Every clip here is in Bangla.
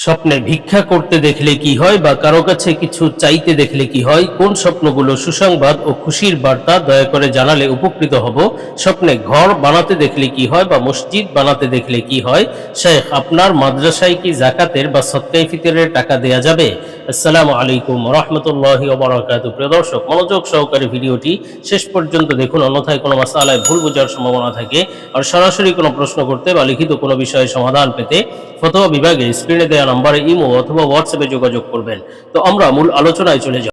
স্বপ্নে ভিক্ষা করতে দেখলে কি হয় বা কারও কাছে কিছু চাইতে দেখলে কি হয়? কোন স্বপ্নগুলো সুসংবাদ ও খুশির বার্তা দয়া করে জানালে উপকৃত হব? স্বপ্নে ঘর বানাতে দেখলে কি হয় বা মসজিদ বানাতে দেখলে কি হয়? শেখ, আপনার মাদ্রাসায় কি জাকাতের বা সৎকাই ফিতরের টাকা দেয়া যাবে? আসসালামু আলাইকুম রহমতুল্লাহি ওবরাকাত। প্রিয় দর্শক, মনোযোগ সহকারে ভিডিওটি শেষ পর্যন্ত দেখুন, অন্যথায় কোনো মাসালায় ভুল বোঝার সম্ভাবনা থাকে আর সরাসরি কোনো প্রশ্ন করতে বা লিখিত কোনো বিষয়ে সমাধান পেতে ফতোয়া বিভাগে স্ক্রিনে দেওয়া নম্বরে ইমো অথবা হোয়াটসঅ্যাপে যোগাযোগ করবেন। তো আমরা মূল আলোচনায় চলে যাব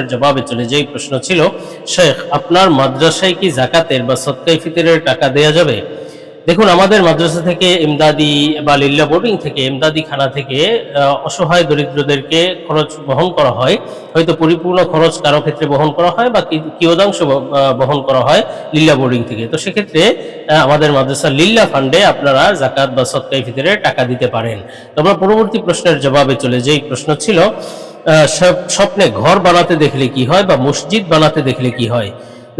জবাবে চলে যাই প্রশ্ন ছিল, শেখ, আপনার মাদ্রাসায় কি জাকাতের বা সৎকাই ফিতরের টাকা দেয়া যাবে? দেখুন, আমাদের মাদ্রাসা থেকে ইমদাদি বা লিল্লা বোর্ডিং থেকে ইমদাদি খানা থেকে অসহায় দরিদ্রদেরকে খরচ বহন করা হয়। হয়তো পরিপূর্ণ খরচ কারও ক্ষেত্রে বহন করা হয় বা কিয়দাংশ বহন করা হয় লিল্লা বোর্ডিং থেকে। তো সেক্ষেত্রে আমাদের মাদ্রাসা লিল্লা ফান্ডে আপনারা জাকাত বা সৎকাই ফিতরে টাকা দিতে পারেন। তো আমরা পরবর্তী প্রশ্নের জবাবে চলে যাই প্রশ্ন ছিল স্বপ্নে ঘর বানাতে দেখলে কি হয় বা মসজিদ বানাতে দেখলে কি হয়?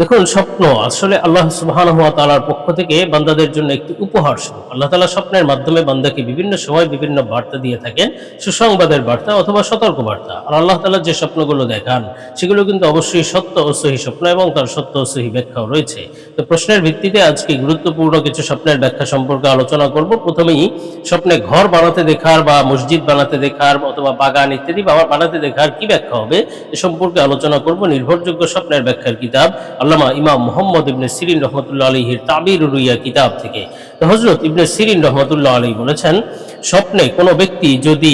দেখুন, স্বপ্ন, আসলে আল্লাহ সুবহান তালার পক্ষ থেকে বান্দাদের জন্য একটি উপহার স্বরূপ। আল্লাহ তালা স্বপ্নের মাধ্যমে বান্দাকে বিভিন্ন সময় বিভিন্ন বার্তা দিয়ে থাকেন, সুসংবাদের বার্তা অথবা সতর্ক বার্তা আর আল্লাহ তালা যে স্বপ্নগুলো দেখান, সেগুলো কিন্তু অবশ্যই সত্য ও সহি স্বপ্ন এবং তার সত্য ও সহি ব্যাখ্যাও রয়েছে। তো প্রশ্নের ভিত্তিতে আজকে গুরুত্বপূর্ণ কিছু স্বপ্নের ব্যাখ্যা সম্পর্কে আলোচনা করব। প্রথমেই, স্বপ্নে ঘর বানাতে দেখার বা মসজিদ বানাতে দেখার অথবা বাগান ইত্যাদি বানাতে দেখার কি ব্যাখ্যা হবে, এ সম্পর্কে আলোচনা করব। নির্ভরযোগ্য স্বপ্নের ব্যাখ্যার কিতাব আল্লামা ইমাম মোহাম্মদ ইবনে সিরিন রহমতুল্লাহ আলহির তাবির রুইয়া কিতাব থেকে। তো হজরত ইবনে সিরিন রহমতুল্লাহ আলী বলেছেন, স্বপ্নে কোনো ব্যক্তি যদি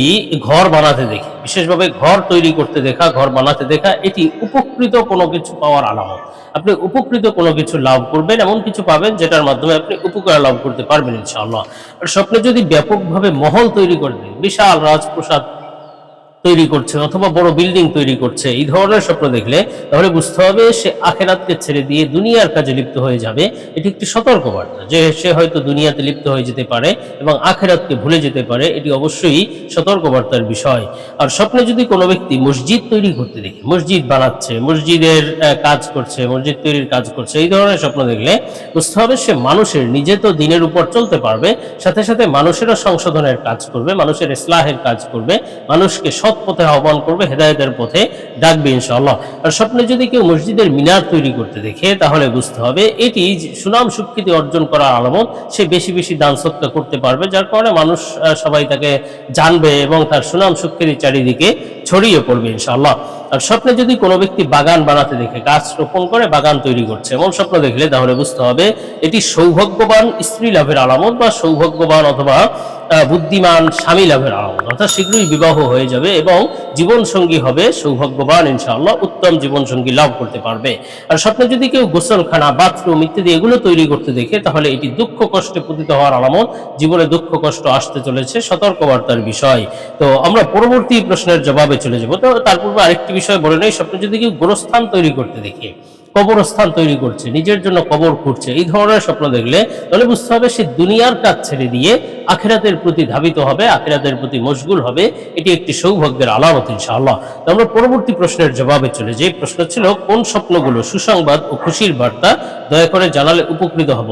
ঘর বানাতে দেখে, বিশেষভাবে ঘর তৈরি করতে দেখা, ঘর বানাতে দেখা, এটি উপকৃত কোনো কিছু পাওয়ার আলামত। আপনি উপকৃত কোনো কিছু লাভ করবেন, এমন কিছু পাবেন যেটার মাধ্যমে আপনি উপকার লাভ করতে পারবেন ইনশাআল্লাহ। আর স্বপ্নে যদি ব্যাপকভাবে মহল তৈরি করবে বিশাল রাজপ্রসাদ তৈরি করছে, অথবা বড় বিল্ডিং তৈরি করছে, এই ধরনের স্বপ্ন দেখলে তাহলে বুঝতে হবে সে আখেরাতকে ছেড়ে দিয়ে দুনিয়ার কাজে লিপ্ত হয়ে যাবে। এটি একটি সতর্ক বার্তা যে সে হয়তো দুনিয়াতে লিপ্ত হয়ে যেতে পারে এবং আখেরাতকে ভুলে যেতে পারে, এটি অবশ্যই সতর্ক বার্তার বিষয়। আর স্বপ্নে যদি কোনো ব্যক্তি মসজিদ তৈরি করতে দেখে, মসজিদ বানাচ্ছে, মসজিদের কাজ করছে, মসজিদ তৈরির কাজ করছে, এই ধরনের স্বপ্ন দেখলে বুঝতে হবে সে মানুষের, নিজে তো দিনের উপর চলতে পারবে, সাথে সাথে মানুষেরও সংশোধনের কাজ করবে, মানুষের ইসলাহের কাজ করবে, মানুষকে সৎ পথে আহ্বান করবে, হেদায়তের পথে ডাকবে ইনশাআল্লাহ। আর স্বপ্নে যদি কেউ মসজিদের মিনার তৈরি করতে দেখে, তাহলে বুঝতে হবে এটি সুনাম স্বীকৃতি অর্জন করার আলামত, সে বেশি বেশি দান সত্য করতে পারবে, যার কারণে মানুষ সবাই তাকে জানবে এবং তার সুনাম স্বীকৃতি চারিদিকে ছড়িয়ে পড়বে ইনশাআল্লাহ। আর স্বপ্নে যদি কোনো ব্যক্তি বাগান বানাতে দেখে, গাছ রোপণ করে বাগান তৈরি করছে, এমন স্বপ্ন দেখলে তাহলে বুঝতে হবে এটি সৌভাগ্যবান, স্ত্রী লাভের আলামত বা সৌভাগ্যবান অথবা বুদ্ধিমান স্বামী লাভের আলামত। অর্থাৎ শীঘ্রই বিবাহ হয়ে যাবে এবং জীবন সঙ্গী হবে, সৌভাগ্যবান ইনশাআল্লাহ, উত্তম জীবন সঙ্গী লাভ করতে পারবে। আর স্বপ্নে যদি কেউ গোসলখানা, বাথরুম ইত্যাদি এগুলো তৈরি করতে দেখে, তাহলে এটি দুঃখ কষ্টে পতিত হওয়ার আলামত, জীবনে দুঃখ কষ্ট আসতে চলেছে, সতর্কবার্তার বিষয়। তো আমরা পরবর্তী প্রশ্নের জবাবে চলে যাব। তো তার পূর্বে আরেকটি বিষয় বলে নেই, স্বপ্নে যদি কেউ গোরস্থান তৈরি করতে দেখে, কবরস্থান তৈরি করছে, নিজের জন্য কবর খুঁড়ছে, এই ধরনের স্বপ্ন দেখলে তাহলে বুঝতে হবে সে দুনিয়ার কাজ ছেড়ে দিয়ে আখেরাতের প্রতি ধাবিত হবে, আখেরাতের প্রতি মশগুল হবে। এটি একটি সৌভাগ্যের আলামত, ইনশাআল্লাহ। তো আমরা পরবর্তী প্রশ্নের জবাবে চলে যাই। প্রশ্ন ছিল, কোন স্বপ্নগুলো সুসংবাদ ও খুশির বার্তা দয়া করে জানালে উপকৃত হব?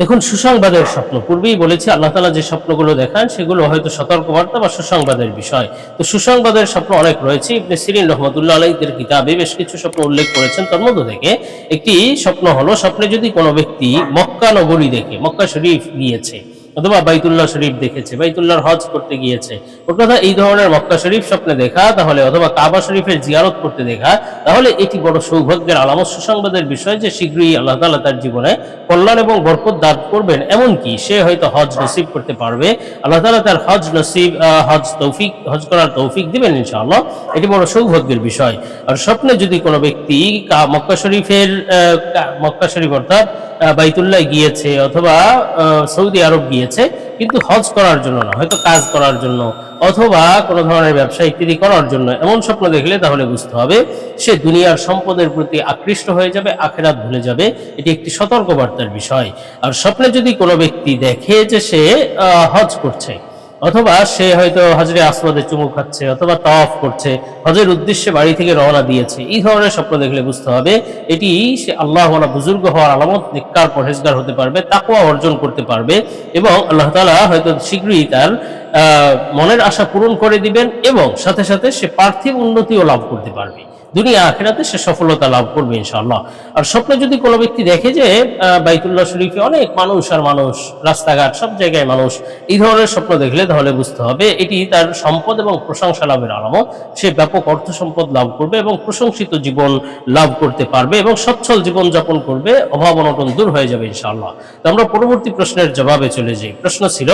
দেখুন, সুসংবাদের স্বপ্ন। পূর্বেই বলেছি, আল্লাহ তালা যে স্বপ্নগুলো দেখান, সেগুলো হয়তো সতর্কবার্তা বা সুসংবাদের বিষয়। তো সুসংবাদের স্বপ্ন অনেক রয়েছে। ইবনে সিরিন রহমতুল্লাহ আলাইদের কিতাবে বেশ কিছু স্বপ্ন উল্লেখ করেছেন। তার মধ্যে থেকে একটি স্বপ্ন হলো, স্বপ্নে যদি কোনো ব্যক্তি মক্কা নগরী দেখে, মক্কা শরীফ গিয়েছে অথবা বাইতুল্লাহ শরীফ দেখেছে, বাইতুল্লাহর হজ করতে গিয়েছে। ওর কথা, এই ধরনের মক্কা শরীফ স্বপ্নে দেখা, তাহলে অথবা কাবা শরীফের জিয়ারত করতে দেখা, তাহলে এটি বড় সৌভাগ্যের আলামত সুসংবাদের বিষয় যে শীঘ্রই আল্লাহ তাআলা তার জীবনে কল্যাণ এবং বরকত দান করবেন। এমনকি সে হয়তো হজ নসিব করতে পারবে। আল্লাহ তাআলা তার হজ নসিব হজ তৌফিক, হজ করার তৌফিক দিবেন ইনশাআল্লাহ। এটি বড় সৌভাগ্যের বিষয়। আর স্বপ্নে যদি কোনো ব্যক্তি মক্কা শরীফের মক্কা শরীফ অর্থাৎ বাইতুল্লাহ গিয়েছে অথবা সৌদি আরব গিয়েছে, কিন্তু হজ করার জন্য না, হয়তো কাজ করার জন্য, অথবা কোনো ধরনের ব্যবসা ইত্যাদি করার জন্য, এমন স্বপ্ন দেখলে তাহলে বুঝতে হবে, সে দুনিয়ার সম্পদের প্রতি আকৃষ্ট হয়ে যাবে, আখেরাত ভুলে যাবে, এটি একটি সতর্কবার্তার বিষয়। আর স্বপ্নে যদি কোনো ব্যক্তি দেখে যে সে হজ করছে অথবা সে হয়তো হজরে আসবাদে চুমু খাচ্ছে, অথবা তাওয়াফ করছে হজের উদ্দেশ্যে বাড়ি থেকে রওনা দিয়েছে। এই ধরনের স্বপ্ন দেখলে বুঝতে হবে, এটি সে আল্লাহ বুজুর্গ হওয়ার আলামত নিকার পরহেজগার হতে পারবে তাকুয়া অর্জন করতে পারবে এবং আল্লাহ তালা হয়তো শীঘ্রই তার মনের আশা পূরণ করে দিবেন এবং সাথে সাথে সে পার্থিব উন্নতিও লাভ করতে পারবে। দুনিয়া আখেরাতে সে সফলতা লাভ করবে ইনশাআল্লাহ। আর স্বপ্নে যদি কোনো ব্যক্তি দেখে যে বাইতুল্লাহ শরীফে অনেক মানুষ আর মানুষ, রাস্তাঘাট সব জায়গায় মানুষ, এই ধরনের স্বপ্ন দেখলে তাহলে বুঝতে হবে এটি তার সম্পদ এবং প্রশংসা লাভের আলামত। সে ব্যাপক অর্থ সম্পদ লাভ করবে এবং প্রশংসিত জীবন লাভ করতে পারবে এবং সচ্ছল জীবন যাপন করবে, অভাব অনটন দূর হয়ে যাবে ইনশাআল্লাহ। তো আমরা পরবর্তী প্রশ্নের জবাবে চলে যাই। প্রশ্ন ছিল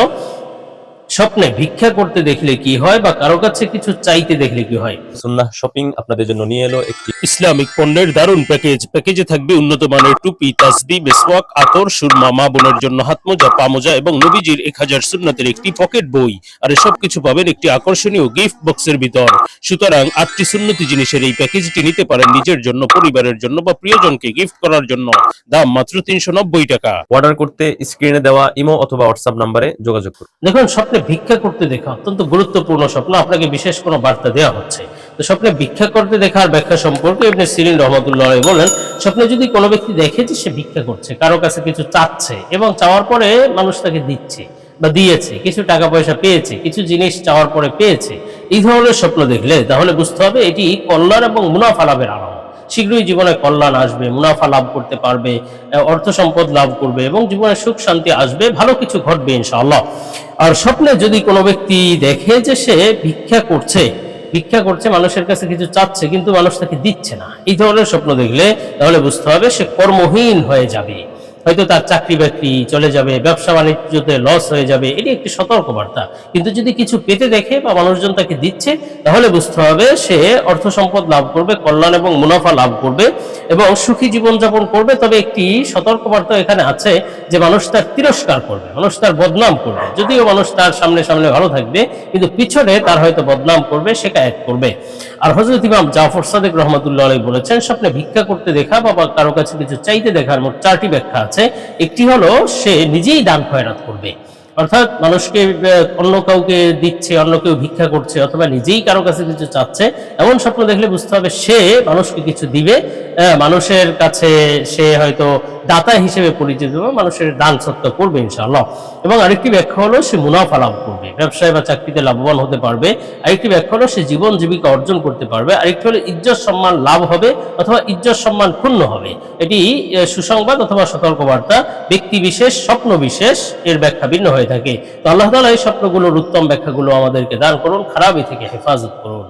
স্বপ্নে ভিক্ষা করতে দেখলে কি হয় বা কারও কাছে কিছু চাইতে দেখলে কি হয়? সুন্নাহ শপিং আপনাদের জন্য নিয়ে এলো একটি ইসলামিক পণ্যের দারুণ প্যাকেজ। প্যাকেজে থাকবে উন্নত মানের টুপি তাসবি মেসওয়াক আতর সুরমা মা বোনের জন্য হাতমোজা পামোজা এবং নবীজির এক হাজার সুন্নাতের একটি পকেট বই। আর এসব কিছু পাবেন একটি আকর্ষণীয় গিফট বক্সের ভিতর। সুতরাং আটটি সুন্নতি জিনিসের এই প্যাকেজটি নিতে পারেন নিজের জন্য পরিবারের জন্য বা প্রিয়জনকে গিফট করার জন্য। দাম মাত্র তিনশো নব্বই টাকা। অর্ডার করতে স্ক্রিনে দেওয়া ইমো অথবা হোয়াটসঅ্যাপ নাম্বারে যোগাযোগ করুন। দেখুন স্বপ্নে ভিক্ষা করতে দেখা অত্যন্ত গুরুত্বপূর্ণ স্বপ্ন। আপনাকে বিশেষ কোনো বার্তা দেওয়া হচ্ছে। তো স্বপ্নে ভিক্ষা করতে দেখার ব্যাখ্যা সম্পর্কে আপনি সিরিন রহমতুল্লাহ বলেন, স্বপ্নে যদি কোনো ব্যক্তি দেখে যে সে ভিক্ষা করছে, কারও কাছে কিছু চাচ্ছে এবং চাওয়ার পরে মানুষ তাকে দিচ্ছে বা দিয়েছে, কিছু টাকা পয়সা পেয়েছে, কিছু জিনিস চাওয়ার পরে পেয়েছে, এই ধরনের স্বপ্ন দেখলে তাহলে বুঝতে হবে এটি কল্যাণ এবং মুনাফা লাভের আলামত। শীঘ্রই জীবনে কল্যাণ আসবে, মুনাফা লাভ করতে পারবে অর্থ সম্পদ লাভ করবে এবং জীবনে সুখ শান্তি আসবে, ভালো কিছু ঘটবে ইনশাআল্লাহ। আর স্বপ্নে যদি কোনো ব্যক্তি দেখে যে সে ভিক্ষা করছে ভিক্ষা করছে, মানুষের কাছে কিছু চাচ্ছে, কিন্তু মানুষ তাকে দিচ্ছে না, এই ধরনের স্বপ্ন দেখলে তাহলে বুঝতে হবে সে কর্মহীন হয়ে যাবে। হয়তো তার চাকরি বাকরি চলে যাবে, ব্যবসা বাণিজ্যতে লস হয়ে যাবে, এটি একটি সতর্কবার্তা। কিন্তু যদি কিছু পেতে দেখে বা মানুষজন তাকে দিচ্ছে, তাহলে বুঝতে হবে সে অর্থ সম্পদ লাভ করবে, কল্যাণ এবং মুনাফা লাভ করবে এবং সুখী জীবনযাপন করবে। তবে একটি সতর্কবার্তা এখানে আছে যে মানুষ তার তিরস্কার করবে, মানুষ তার বদনাম করবে। যদিও মানুষ তার সামনে সামনে ভালো থাকবে, কিন্তু পিছনে তার হয়তো বদনাম করবে শেখায়ত করবে। আর হজরত ইমাম জাফর সাদেক রহমতুল্লাহ বলেছেন, স্বপ্নে ভিক্ষা করতে দেখা বা কারও কাছে কিছু চাইতে দেখার মোট চারটি ব্যাখ্যা আছে। একটি হলো সে নিজেই দান খয়রাত করবে। অর্থাৎ মানুষকে অন্য কাউকে দিচ্ছে, অন্য কেউ ভিক্ষা করছে, অথবা নিজেই কারও কাছে কিছু চাচ্ছে, এমন স্বপ্ন দেখলে বুঝতে হবে সে মানুষকে কিছু দিবে। মানুষের কাছে সে হয়তো দাতা হিসেবে পরিচিত মানুষের দান সত্য করবে ইনশাআল্লাহ। এবং আরেকটি ব্যাখ্যা হলো, সে মুনাফা লাভ করবে। ব্যবসায় বা চাকরিতে লাভবান হতে পারবে। আরেকটি ব্যাখ্যা হলো, সে জীবন জীবিকা অর্জন করতে পারবে। আরেকটি হলো, ইজ্জত সম্মান লাভ হবে অথবা ইজ্জত সম্মান ক্ষুণ্ণ হবে। এটি সুসংবাদ অথবা সতর্কবার্তা, ব্যক্তি বিশেষ, স্বপ্ন বিশেষ এর ব্যাখ্যা ভিন্ন হয়ে থাকে। তো আল্লাহ তাআলা এই স্বপ্নগুলোর উত্তম ব্যাখ্যাগুলো আমাদেরকে দান করুন, খারাপই থেকে হেফাজত করুন।